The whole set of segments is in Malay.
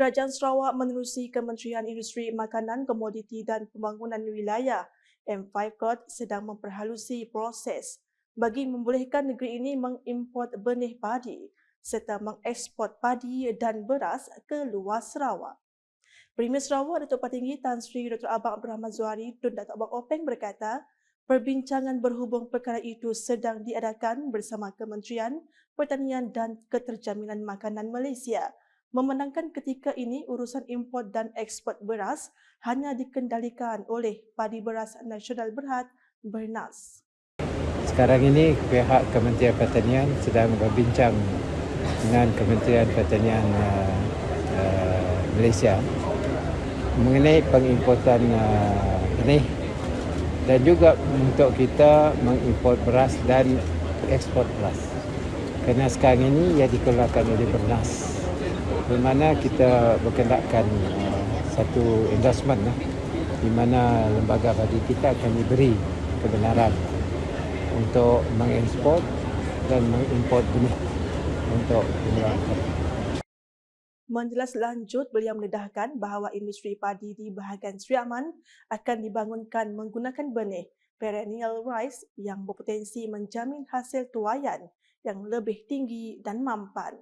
Kerajaan Sarawak menerusi Kementerian Industri Makanan, Komoditi dan Pembangunan Wilayah M5 Code sedang memperhalusi proses bagi membolehkan negeri ini mengimport benih padi serta mengeksport padi dan beras ke luar Sarawak. Premier Sarawak Datuk Patinggi Tan Sri Dr. Abang Abdul Rahman Zuhari Tun Datuk Abang Openg berkata, perbincangan berhubung perkara itu sedang diadakan bersama Kementerian Pertanian dan Keterjaminan Makanan Malaysia memenangkan ketika ini urusan import dan ekspor beras hanya dikendalikan oleh Padi Beras Nasional Berhad Bernas. Sekarang ini pihak Kementerian Pertanian sedang berbincang dengan Kementerian Pertanian uh, uh, Malaysia mengenai pengimportan uh, benih dan juga untuk kita mengimport beras dan ekspor beras. Kerana sekarang ini ia dikeluarkan oleh Bernas di mana kita berkendakkan uh, satu endorsement uh, di mana lembaga padi kita akan diberi kebenaran untuk mengekspor dan mengimport benih untuk pengeluaran. Menjelas lanjut, beliau mendedahkan bahawa industri padi di bahagian Sri Aman akan dibangunkan menggunakan benih perennial rice yang berpotensi menjamin hasil tuayan yang lebih tinggi dan mampan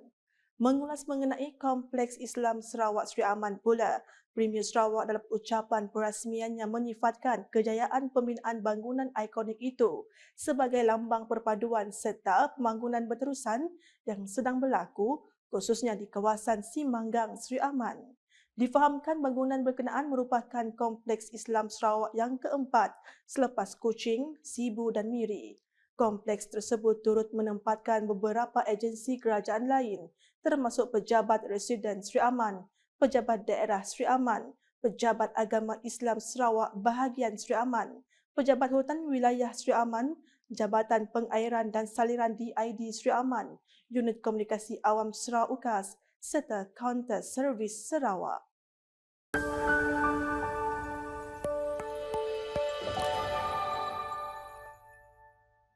mengulas mengenai Kompleks Islam Sarawak Sri Aman pula. Premier Sarawak dalam ucapan perasmiannya menyifatkan kejayaan pembinaan bangunan ikonik itu sebagai lambang perpaduan serta pembangunan berterusan yang sedang berlaku khususnya di kawasan Simanggang Sri Aman. Difahamkan bangunan berkenaan merupakan Kompleks Islam Sarawak yang keempat selepas Kuching, Sibu dan Miri. Kompleks tersebut turut menempatkan beberapa agensi kerajaan lain termasuk pejabat residen Sri Aman, pejabat daerah Sri Aman, pejabat agama Islam Sarawak bahagian Sri Aman, pejabat hutan wilayah Sri Aman, Jabatan Pengairan dan Saliran DID Sri Aman, Unit Komunikasi Awam Sarawak UKAS serta Counter Servis Sarawak.